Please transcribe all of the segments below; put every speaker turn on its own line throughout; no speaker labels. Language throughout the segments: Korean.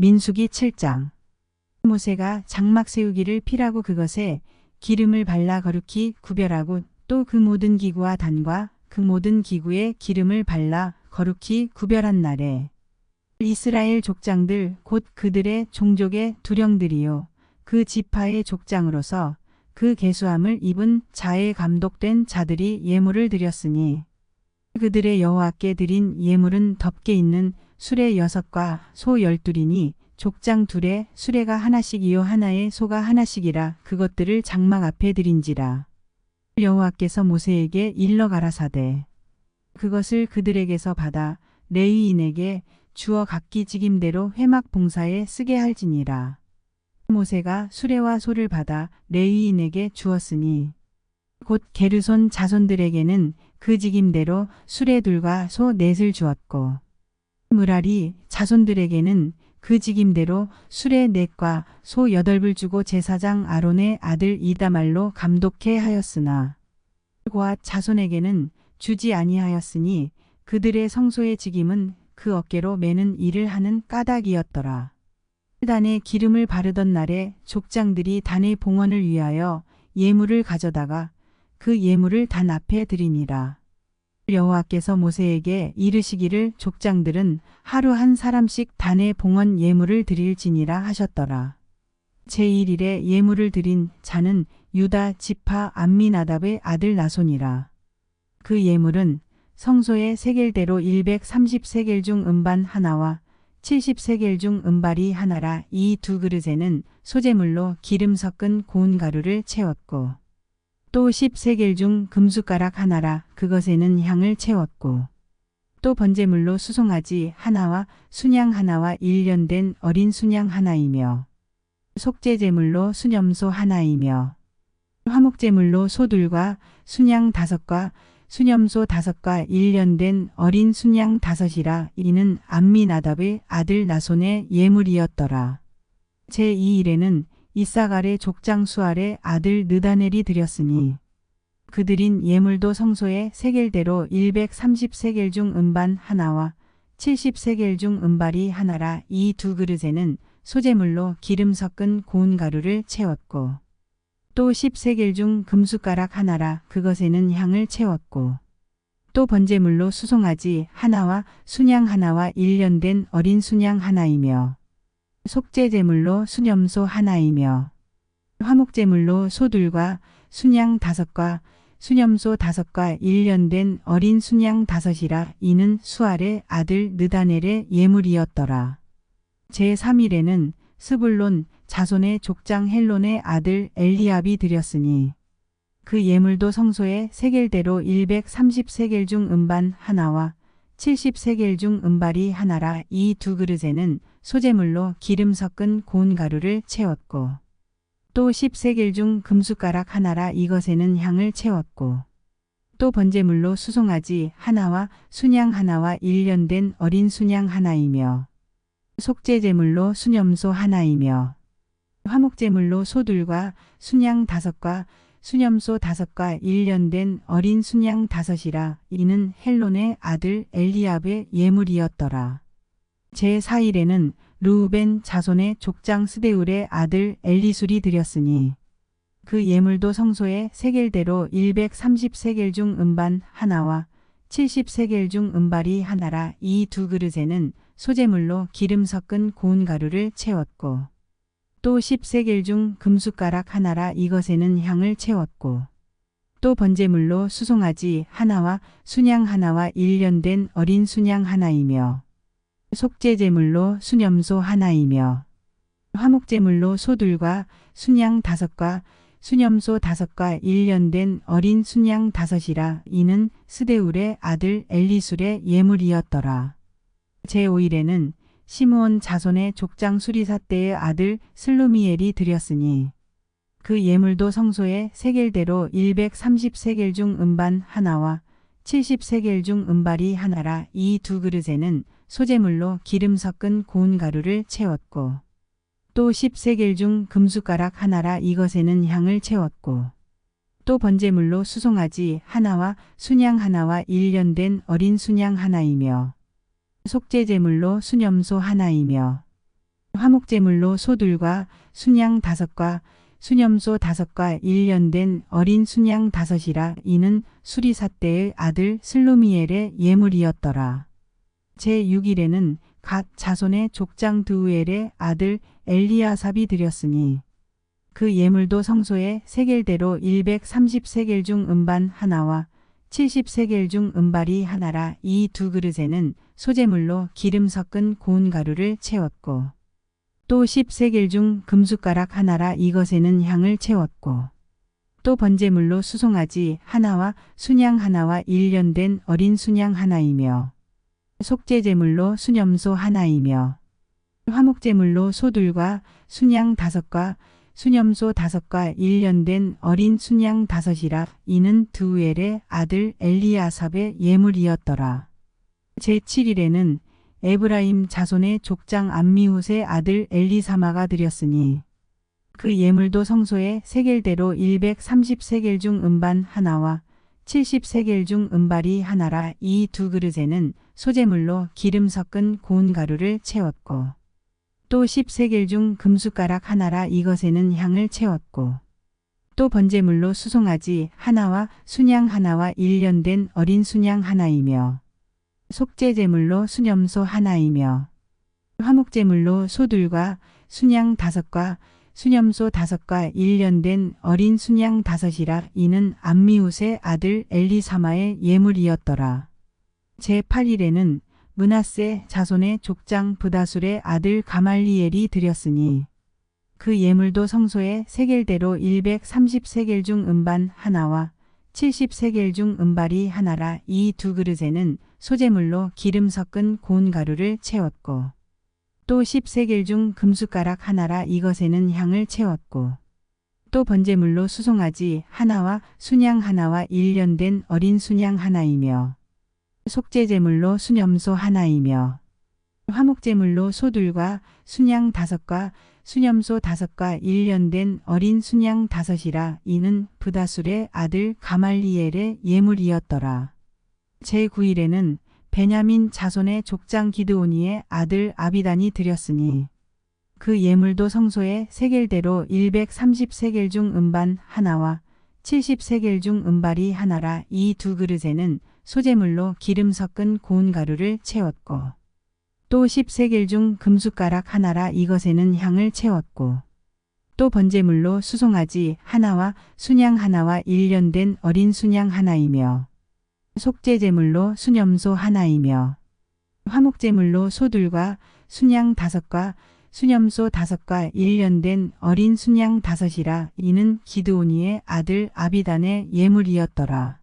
민수기 7장. 모세가 장막 세우기를 피라고 그것에 기름을 발라 거룩히 구별하고 또 그 모든 기구와 단과 그 모든 기구에 기름을 발라 거룩히 구별한 날에 이스라엘 족장들 곧 그들의 종족의 두령들이요 그 지파의 족장으로서 그 계수함을 입은 자에 감독된 자들이 예물을 드렸으니 그들의 여호와께 드린 예물은 덮개 있는 수레 여섯과 소 열둘이니 족장 둘에 수레가 하나씩이요 하나에 소가 하나씩이라 그것들을 장막 앞에 드린지라. 여호와께서 모세에게 일러 가라사대. 그것을 그들에게서 받아 레위인에게 주어 각기 직임대로 회막 봉사에 쓰게 할지니라. 모세가 수레와 소를 받아 레위인에게 주었으니 곧 게르손 자손들에게는 그 직임대로 수레 둘과 소 넷을 주었고 무라리 자손들에게는 그 직임대로 수레 넷과 소 여덟을 주고 제사장 아론의 아들 이다말로 감독해 하였으나 고앗 자손에게는 주지 아니하였으니 그들의 성소의 직임은 그 어깨로 매는 일을 하는 까닭이었더라. 단에 기름을 바르던 날에 족장들이 단의 봉헌을 위하여 예물을 가져다가 그 예물을 단 앞에 드리니라. 여호와께서 모세에게 이르시기를 족장들은 하루 한 사람씩 단의 봉헌 예물을 드릴지니라 하셨더라. 제1일에 예물을 드린 자는 유다 지파 암미나답의 아들 나손이라. 그 예물은 성소의 세겔대로 130세겔 중 음반 하나와 70세겔 중 음발이 하나라 이 두 그릇에는 소재물로 기름 섞은 고운 가루를 채웠고 또 10세겔 중 금숟가락 하나라 그것에는 향을 채웠고 또 번제물로 수송아지 하나와 순양 하나와 일련된 어린 순양 하나이며 속죄제물로 수념소 하나이며 화목제물로 소둘과 순양 다섯과 수념소 다섯과 일련된 어린 순양 다섯이라 이는 암미나답의 아들 나손의 예물이었더라. 제2일에는 이사갈의 족장 수알의 아들 느다넬이 드렸으니 그들인 예물도 성소에 세겔대로 130세겔 중 음반 하나와 70세겔 중 음발이 하나라 이 두 그릇에는 소재물로 기름 섞은 고운 가루를 채웠고 또 10세겔 중 금숟가락 하나라 그것에는 향을 채웠고 또 번제물로 수송아지 하나와 순양 하나와 일련된 어린 순양 하나이며 속죄제물로 수념소 하나이며 화목제물로 소둘과 순양 다섯과 수념소 다섯과 일련된 어린 순양 다섯이라 이는 수알의 아들 느다넬의 예물이었더라. 제3일에는 스불론 자손의 족장 헬론의 아들 엘리압이 드렸으니 그 예물도 성소에 세겔대로 130세겔 중 음반 하나와 70세겔 중 음발이 하나라 이 두 그릇에는 소재물로 기름 섞은 고운 가루를 채웠고 또 10세겔 중 금숟가락 하나라 이것에는 향을 채웠고 또 번제물로 수송아지 하나와 순양 하나와 일련된 어린 순양 하나이며 속죄제물로 수념소 하나이며 화목제물로 소둘과 순양 다섯과 수념소 다섯과 일련된 어린 순양 다섯이라 이는 헬론의 아들 엘리압의 예물이었더라. 제4일에는 루벤 자손의 족장 스데울의 아들 엘리술이 드렸으니 그 예물도 성소에 세겔대로 130세겔 중 음반 하나와 70세겔 중 음발이 하나라 이 두 그릇에는 소재물로 기름 섞은 고운 가루를 채웠고 또 10세겔 중 금숟가락 하나라 이것에는 향을 채웠고 또 번제물로 수송아지 하나와 순양 하나와 일련된 어린 순양 하나이며 속죄제물로 수념소 하나이며 화목제물로 소둘과 순양 다섯과 수념소 다섯과 일련된 어린 순양 다섯이라 이는 스데울의 아들 엘리술의 예물이었더라. 제5일에는 시므온 자손의 족장 수리사 때의 아들 슬루미엘이 드렸으니 그 예물도 성소에 세겔대로 130세겔 중 음반 하나와 70세겔 중 음발이 하나라 이 두 그릇에는 소재물로 기름 섞은 고운 가루를 채웠고 또 10세겔 중 금숟가락 하나라 이것에는 향을 채웠고 또 번제물로 수송아지 하나와 순양 하나와 일련된 어린 순양 하나이며 속죄제물로 수념소 하나이며 화목제물로 소둘과 순양 다섯과 수념소 다섯과 일련된 어린 순양 다섯이라 이는 수리사 때의 아들 슬로미엘의 예물이었더라. 제6일에는 갓 자손의 족장 드우엘의 아들 엘리아삽이 드렸으니 그 예물도 성소에 세겔대로 130세겔 중 음반 하나와 70세겔 중 음발이 하나라 이 두 그릇에는 소재물로 기름 섞은 고운 가루를 채웠고 또 10세겔 중 금숟가락 하나라 이것에는 향을 채웠고 또 번제물로 수송아지 하나와 순양 하나와 일련된 어린 순양 하나이며 속죄제물로 수념소 하나이며 화목제물로 소둘과 순양 다섯과 수념소 다섯과 일련된 어린 순양 다섯이라 이는 드우엘의 아들 엘리아삽의 예물이었더라. 제7일에는 에브라임 자손의 족장 암미훗의 아들 엘리사마가 드렸으니 그 예물도 성소에 세겔대로 130세겔 중 음반 하나와 70세겔 중 음발이 하나라 이 두 그릇에는 소재물로 기름 섞은 고운 가루를 채웠고 또 10세겔 중 금숟가락 하나라 이것에는 향을 채웠고 또 번제물로 수송아지 하나와 순양 하나와 일련된 어린 순양 하나이며 속죄제물로 수념소 하나이며 화목제물로 소둘과 순양 다섯과 수념소 다섯과 일련된 어린 순양 다섯이라 이는 암미훗의 아들 엘리사마의 예물이었더라. 제8일에는 문하세 자손의 족장 부다술의 아들 가말리엘이 드렸으니 그 예물도 성소에 세겔대로 130세겔 중 음반 하나와 70세겔 중 음발이 하나라 이 두 그릇에는 소재물로 기름 섞은 고운 가루를 채웠고 또 10세겔 중 금숟가락 하나라 이것에는 향을 채웠고 또 번제물로 수송아지 하나와 순양 하나와 일련된 어린 순양 하나이며 속죄제물로 수념소 하나이며 화목제물로 소둘과 순양 다섯과 수념소 다섯과 일련된 어린 순양 다섯이라 이는 부다술의 아들 가말리엘의 예물이었더라. 제9일에는 베냐민 자손의 족장 기드오니의 아들 아비단이 드렸으니 그 예물도 성소에 세겔대로 130세겔 중 음반 하나와 70세겔 중 음발이 하나라 이 두 그릇에는 소재물로 기름 섞은 고운 가루를 채웠고 또 10세겔 중 금숟가락 하나라 이것에는 향을 채웠고 또 번제물로 수송아지 하나와 순양 하나와 일련된 어린 순양 하나이며 속죄제물로 수념소 하나이며 화목제물로 소둘과 순양 다섯과 수념소 다섯과 일련된 어린 순양 다섯이라 이는 기드오니의 아들 아비단의 예물이었더라.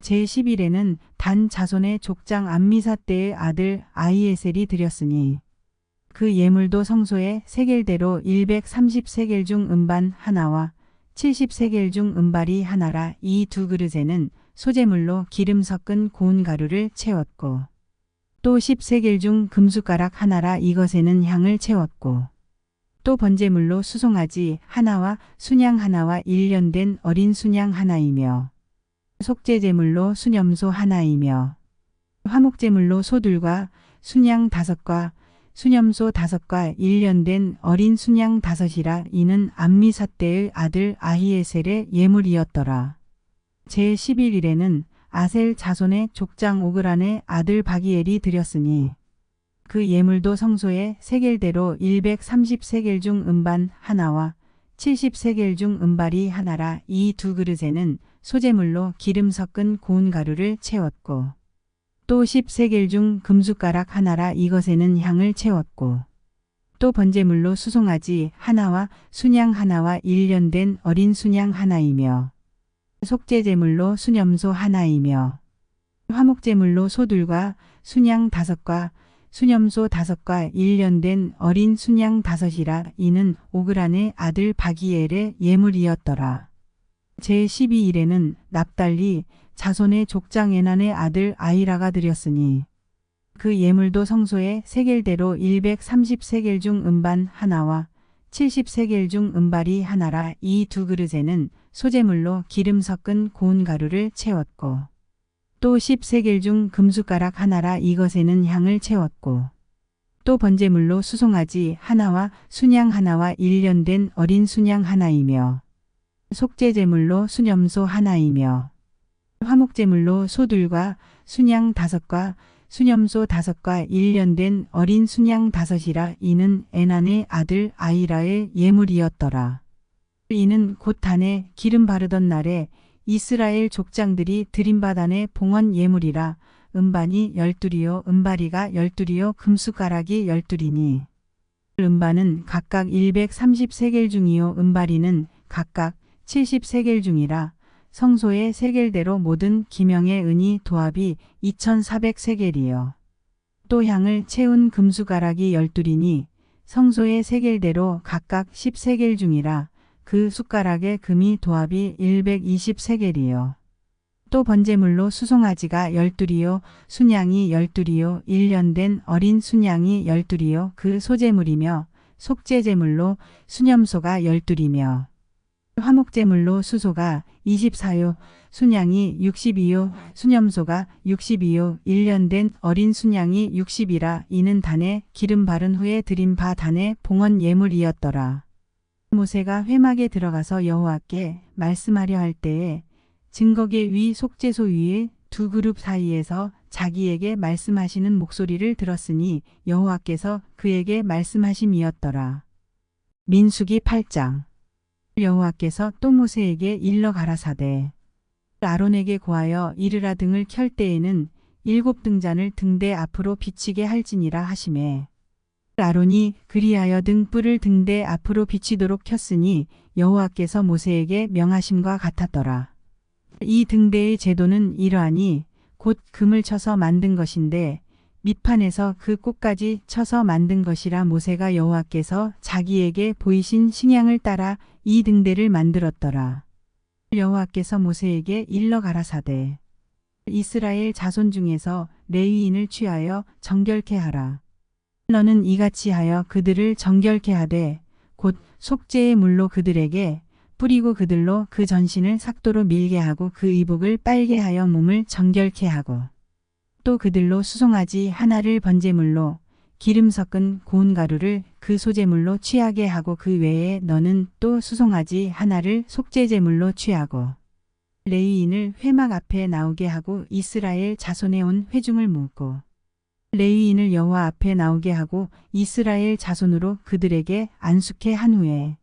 제11에는 단 자손의 족장 암미사 때의 아들 아이에셀이 드렸으니 그 예물도 성소에 세겔대로 130세겔 중 음반 하나와 70세겔 중 음발이 하나라 이 두 그릇에는 소재물로 기름 섞은 고운 가루를 채웠고 또 10세겔 중 금숟가락 하나라 이것에는 향을 채웠고 또 번제물로 수송아지 하나와 순양 하나와 일련된 어린 순양 하나이며 속죄제물로 수념소 하나이며 화목제물로 소둘과 순양 다섯과 수념소 다섯과 일련된 어린 순양 다섯이라 이는 암미사 때의 아들 아히에셀의 예물이었더라. 제11일에는 아셀 자손의 족장 오그란의 아들 바기엘이 드렸으니 그 예물도 성소에 세겔대로 130세겔 중 음반 하나와 70세겔 중 음발이 하나라 이 두 그릇에는 소재물로 기름 섞은 고운 가루를 채웠고 또 10세겔 중 금숟가락 하나라 이것에는 향을 채웠고 또 번제물로 수송아지 하나와 순양 하나와 일련된 어린 순양 하나이며 속죄제물로 수념소 하나이며 화목제물로 소둘과 순양 다섯과 수념소 다섯과 일련된 어린 순양 다섯이라 이는 오그란의 아들 바기엘의 예물이었더라. 제12일에는 납달리 자손의 족장 에난의 아들 아이라가 드렸으니 그 예물도 성소에 세겔대로 130세겔 중 음반 하나와 70세겔 중 음발이 하나라 이 두 그릇에는 소재물로 기름 섞은 고운 가루를 채웠고 또 10세겔 중 금숟가락 하나라 이것에는 향을 채웠고 또 번제물로 수송아지 하나와 순양 하나와 일련된 어린 순양 하나이며 속죄제물로 수념소 하나이며 화목제물로 소둘과 순양 다섯과 수념소 다섯과 일련된 어린 순양 다섯이라 이는 에난의 아들 아이라의 예물이었더라. 이는 곧 단에 기름 바르던 날에 이스라엘 족장들이 드림바단의 봉헌 예물이라 음반이 열둘이요 음바리가 열둘이요 금숟가락이 열둘이니 음반은 각각 130세겔 중이요 음바리는 각각 70세겔 중이라 성소의 세겔대로 모든 기명의 은이 도합이 2400세겔이요. 또 향을 채운 금숟가락이 열둘이니 성소의 세겔대로 각각 10세겔 중이라 그 숟가락의 금이 도합이 120세겔이요. 또 번제물로 수송아지가 열둘이요 순양이 열둘이요 일년된 어린 순양이 열둘이요 그 소제물이며 속죄제물로 수념소가 열둘이며 화목제물로 수소가 24요 순양이 62요 수념소가 62요 일년된 어린 순양이 60이라 이는 단에 기름 바른 후에 드린 바 단의 봉헌 예물이었더라. 모세가 회막에 들어가서 여호와께 말씀하려 할 때에 증거계 위 속죄소 위에 두 그룹 사이에서 자기에게 말씀하시는 목소리를 들었으니 여호와께서 그에게 말씀하심이었더라. 민수기 8장 여호와께서 또 모세에게 일러 가라사대 아론에게 고하여 이르라 등을 켤 때에는 일곱 등잔을 등대 앞으로 비치게 할지니라 하심에 아론이 그리하여 등불을 등대 앞으로 비치도록 켰으니 여호와께서 모세에게 명하심과 같았더라. 이 등대의 제도는 이러하니 곧 금을 쳐서 만든 것인데 밑판에서 그 꽃까지 쳐서 만든 것이라 모세가 여호와께서 자기에게 보이신 식양을 따라 이 등대를 만들었더라. 여호와께서 모세에게 일러 가라사대 이스라엘 자손 중에서 레위인을 취하여 정결케 하라. 너는 이같이 하여 그들을 정결케 하되 곧 속죄의 물로 그들에게 뿌리고 그들로 그 전신을 삭도로 밀게 하고 그 의복을 빨게 하여 몸을 정결케 하고 또 그들로 수송아지 하나를 번제물로 기름 섞은 고운 가루를 그 소제물로 취하게 하고 그 외에 너는 또 수송아지 하나를 속죄제물로 취하고 레위인을 회막 앞에 나오게 하고 이스라엘 자손에 온 회중을 모으고 레위인을 여호와 앞에 나오게 하고 이스라엘 자손으로 그들에게 안숙해 한 후에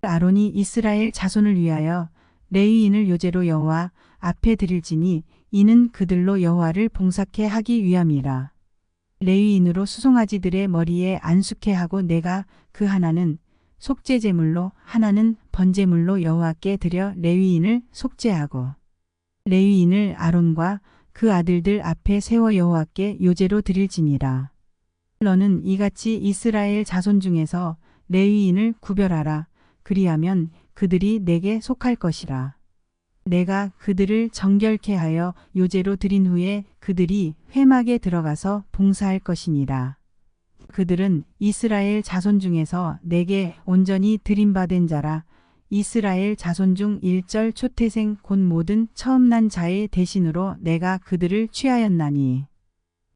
아론이 이스라엘 자손을 위하여 레위인을 요제로 여호와 앞에 드릴지니 이는 그들로 여호와를 봉사케 하기 위함이라. 레위인으로 수송아지들의 머리에 안숙해 하고 내가 그 하나는 속죄 제물로 하나는 번제물로 여호와께 드려 레위인을 속죄하고 레위인을 아론과 그 아들들 앞에 세워 여호와께 요제로 드릴지니라. 너는 이같이 이스라엘 자손 중에서 레위인을 구별하라. 그리하면 그들이 내게 속할 것이라. 내가 그들을 정결케 하여 요제로 드린 후에 그들이 회막에 들어가서 봉사할 것이니라. 그들은 이스라엘 자손 중에서 내게 온전히 드림받은 자라. 이스라엘 자손 중 일절 초태생 곧 모든 처음 난 자의 대신으로 내가 그들을 취하였나니.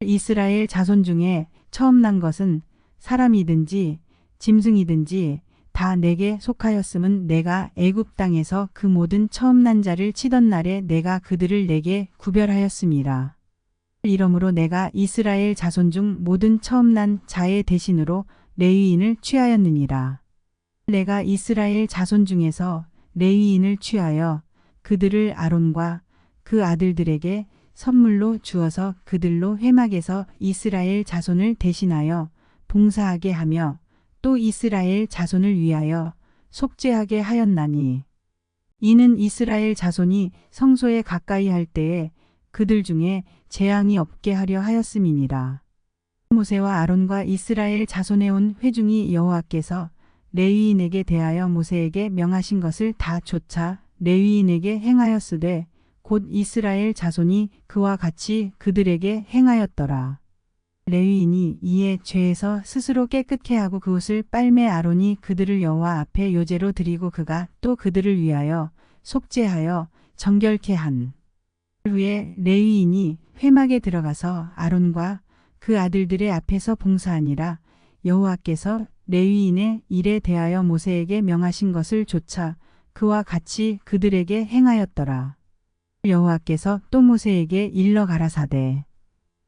이스라엘 자손 중에 처음 난 것은 사람이든지 짐승이든지 다 내게 속하였음은 내가 애굽 땅에서 그 모든 처음 난 자를 치던 날에 내가 그들을 내게 구별하였음이라. 이러므로 내가 이스라엘 자손 중 모든 처음 난 자의 대신으로 레위인을 취하였느니라. 내가 이스라엘 자손 중에서 레위인을 취하여 그들을 아론과 그 아들들에게 선물로 주어서 그들로 회막에서 이스라엘 자손을 대신하여 봉사하게 하며 또 이스라엘 자손을 위하여 속죄하게 하였나니 이는 이스라엘 자손이 성소에 가까이 할 때에 그들 중에 재앙이 없게 하려 하였음이니라. 모세와 아론과 이스라엘 자손에 온 회중이 여호와께서 레위인에게 대하여 모세에게 명하신 것을 다 좇아 레위인에게 행하였으되 곧 이스라엘 자손이 그와 같이 그들에게 행하였더라. 레위인이 이에 죄에서 스스로 깨끗게 하고 그 옷을 빨매 아론이 그들을 여호와 앞에 요제로 드리고 그가 또 그들을 위하여 속죄하여 정결케 한 후에 레위인이 회막에 들어가서 아론과 그 아들들의 앞에서 봉사하니라 여호와께서 레위인의 일에 대하여 모세에게 명하신 것을 조차 그와 같이 그들에게 행하였더라. 여호와께서 또 모세에게 일러 가라사대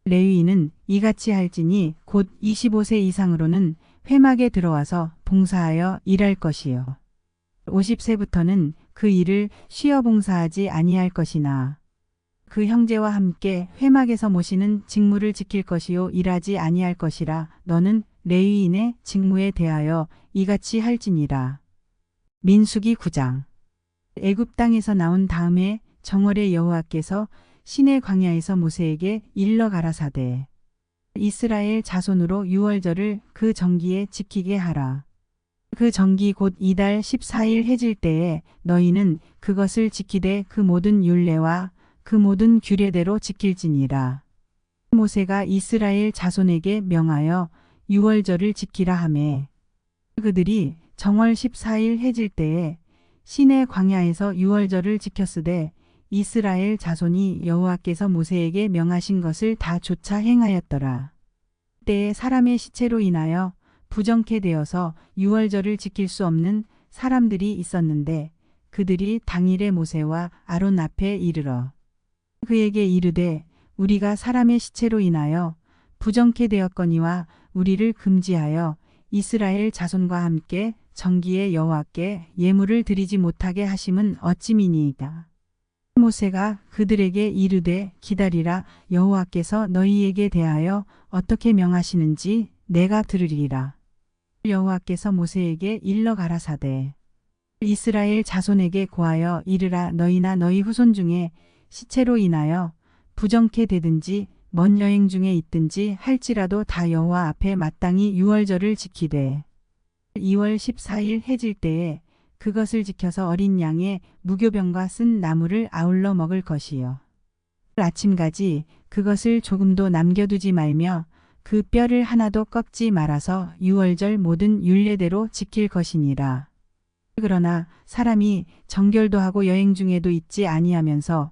레위인은 이같이 할지니 곧 25세 이상으로는 회막에 들어와서 봉사하여 일할 것이요. 50세부터는 그 일을 쉬어 봉사하지 아니할 것이나 그 형제와 함께 회막에서 모시는 직무를 지킬 것이요 일하지 아니할 것이라 너는 레위인의 직무에 대하여 이같이 할지니라. 민수기 9장 애굽 땅에서 나온 다음에 정월의 여호와께서 시내 광야에서 모세에게 일러 가라사대 이스라엘 자손으로 유월절을 그 정기에 지키게 하라. 그 정기 곧 이달 14일 해질 때에 너희는 그것을 지키되 그 모든 율례와 그 모든 규례대로 지킬지니라. 모세가 이스라엘 자손에게 명하여 유월절을 지키라 하매 그들이 정월 14일 해질 때에 시내 광야에서 유월절을 지켰으되 이스라엘 자손이 여호와께서 모세에게 명하신 것을 다 조차 행하였더라. 때에 사람의 시체로 인하여 부정케 되어서 유월절을 지킬 수 없는 사람들이 있었는데 그들이 당일에 모세와 아론 앞에 이르러 그에게 이르되 우리가 사람의 시체로 인하여 부정케 되었거니와 우리를 금지하여 이스라엘 자손과 함께 정기의 여호와께 예물을 드리지 못하게 하심은 어찌미니이다. 모세가 그들에게 이르되 기다리라 여호와께서 너희에게 대하여 어떻게 명하시는지 내가 들으리라. 여호와께서 모세에게 일러 가라사대 이스라엘 자손에게 고하여 이르라 너희나 너희 후손 중에 시체로 인하여 부정케 되든지 먼 여행 중에 있든지 할지라도 다 여호와 앞에 마땅히 유월절을 지키되 2월 14일 해질 때에 그것을 지켜서 어린 양의 무교병과 쓴 나무를 아울러 먹을 것이요. 아침까지 그것을 조금도 남겨두지 말며 그 뼈를 하나도 꺾지 말아서 유월절 모든 율례대로 지킬 것이니라. 그러나 사람이 정결도 하고 여행 중에도 있지 아니하면서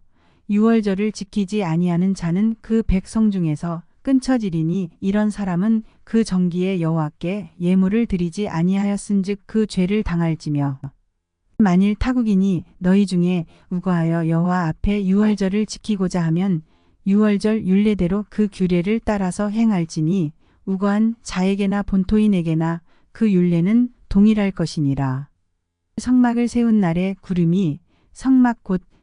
유월절을 지키지 아니하는 자는 그 백성 중에서 끊쳐지리니 이런 사람은 그 정기에 여호와께 예물을 드리지 아니하였은즉 그 죄를 당할지며 만일 타국인이 너희 중에 우거하여 여호와 앞에 유월절을 지키고자 하면 유월절 율례대로 그 규례를 따라서 행할지니 우거한 자에게나 본토인에게나 그 율례는 동일할 것이니라. 성막을 세운 날에 구름이 성막 곧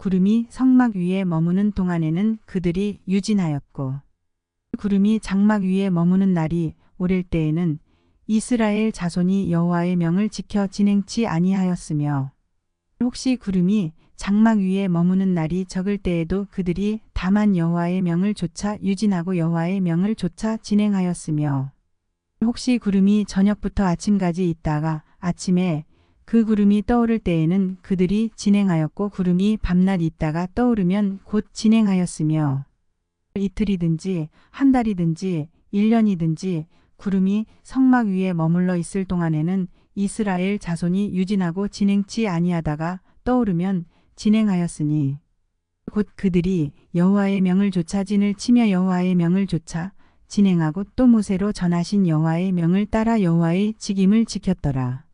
구름이 성막 위에 머무는 동안에는 그들이 유진하였고 구름이 장막 위에 머무는 날이 오랠 때에는 이스라엘 자손이 여호와의 명을 지켜 진행치 아니하였으며 혹시 구름이 장막 위에 머무는 날이 적을 때에도 그들이 다만 여호와의 명을 조차 유진하고 여호와의 명을 조차 진행하였으며 혹시 구름이 저녁부터 아침까지 있다가 아침에 그 구름이 떠오를 때에는 그들이 진행하였고 구름이 밤낮 있다가 떠오르면 곧 진행하였으며 이틀이든지 한 달이든지 1년이든지 구름이 성막 위에 머물러 있을 동안에는 이스라엘 자손이 유진하고 진행치 아니하다가 떠오르면 진행하였으니 곧 그들이 여호와의 명을 조차 진을 치며 여호와의 명을 조차 진행하고 또 모세로 전하신 여호와의 명을 따라 여호와의 직임을 지켰더라.